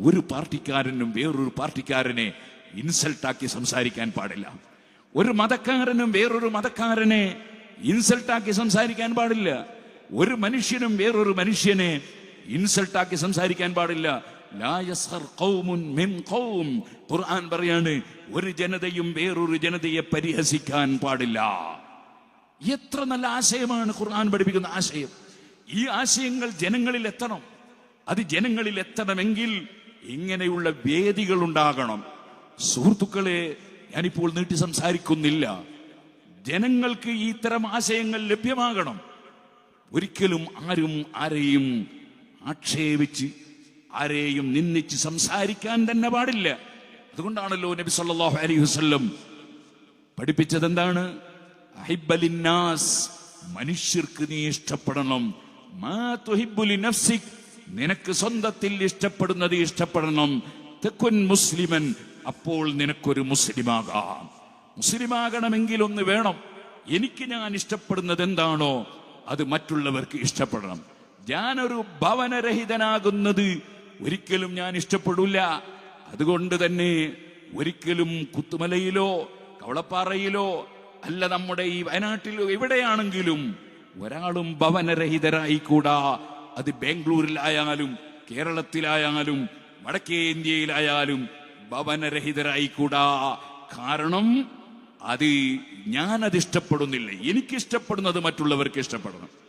ഒരു പാർട്ടിക്കാരനും വേറൊരു പാർട്ടിക്കാരനെ ഇൻസൾട്ടാക്കി സംസാരിക്കാൻ പാടില്ല. ഒരു മതക്കാരനും വേറൊരു മതക്കാരനെ ഇൻസൾട്ടാക്കി സംസാരിക്കാൻ പാടില്ല. ഒരു മനുഷ്യനും വേറൊരു മനുഷ്യനെ ഇൻസൾട്ടാക്കി സംസാരിക്കാൻ പാടില്ല. ഖുർആൻ പറയാണ് ഒരു ജനതയും വേറൊരു ജനതയെ പരിഹസിക്കാൻ പാടില്ല. എത്ര നല്ല ആശയമാണ് ഖുർആൻ പഠിപ്പിക്കുന്ന ആശയം. ഈ ആശയങ്ങൾ ജനങ്ങളിൽ എത്തണം. അത് ജനങ്ങളിൽ എത്തണമെങ്കിൽ ഇങ്ങനെയുള്ള വേദികൾ ഉണ്ടാകണം സുഹൃത്തുക്കളെ ഞാനിപ്പോൾ നീട്ടി സംസാരിക്കുന്നില്ല. ജനങ്ങൾക്ക് ഇത്തരം ആശയങ്ങൾ ലഭ്യമാകണം. ഒരിക്കലും ആരും ആരെയും ആക്ഷേപിച്ച് ആരെയും നിന്ദിച്ച് സംസാരിക്കാൻ തന്നെ പാടില്ല. അതുകൊണ്ടാണല്ലോ നബി സല്ലല്ലാഹു അലൈഹി വസല്ലം പഠിപ്പിച്ചത് എന്താണ് മനുഷ്യർക്ക് നീ ഇഷ്ടപ്പെടണം. മാ നിനക്ക് സ്വന്തത്തിൽ ഇഷ്ടപ്പെടുന്നത് ഇഷ്ടപ്പെടണം. തെക്കുൻ മുസ്ലിമൻ അപ്പോൾ നിനക്കൊരു മുസ്ലിമാകാം. മുസ്ലിമാകണമെങ്കിൽ ഒന്ന് വേണം. എനിക്ക് ഞാൻ ഇഷ്ടപ്പെടുന്നത് എന്താണോ അത് മറ്റുള്ളവർക്ക് ഇഷ്ടപ്പെടണം. ഞാനൊരു ഭവനരഹിതനാകുന്നത് ഒരിക്കലും ഞാൻ ഇഷ്ടപ്പെടില്ല അതുകൊണ്ട് തന്നെ ഒരിക്കലും കുത്തുമലയിലോ കവളപ്പാറയിലോ അല്ല നമ്മുടെ ഈ വയനാട്ടിലോ എവിടെയാണെങ്കിലും ഒരാളും ഭവനരഹിതരായിക്കൂടാ. അത് ബാംഗ്ലൂരിലായാലും കേരളത്തിലായാലും വടക്കേ ഇന്ത്യയിലായാലും ഭവനരഹിതരായിക്കൂടാ. കാരണം അത് ഞാനത് ഇഷ്ടപ്പെടുന്നില്ല എനിക്കിഷ്ടപ്പെടുന്നത് മറ്റുള്ളവർക്ക് ഇഷ്ടപ്പെടണം.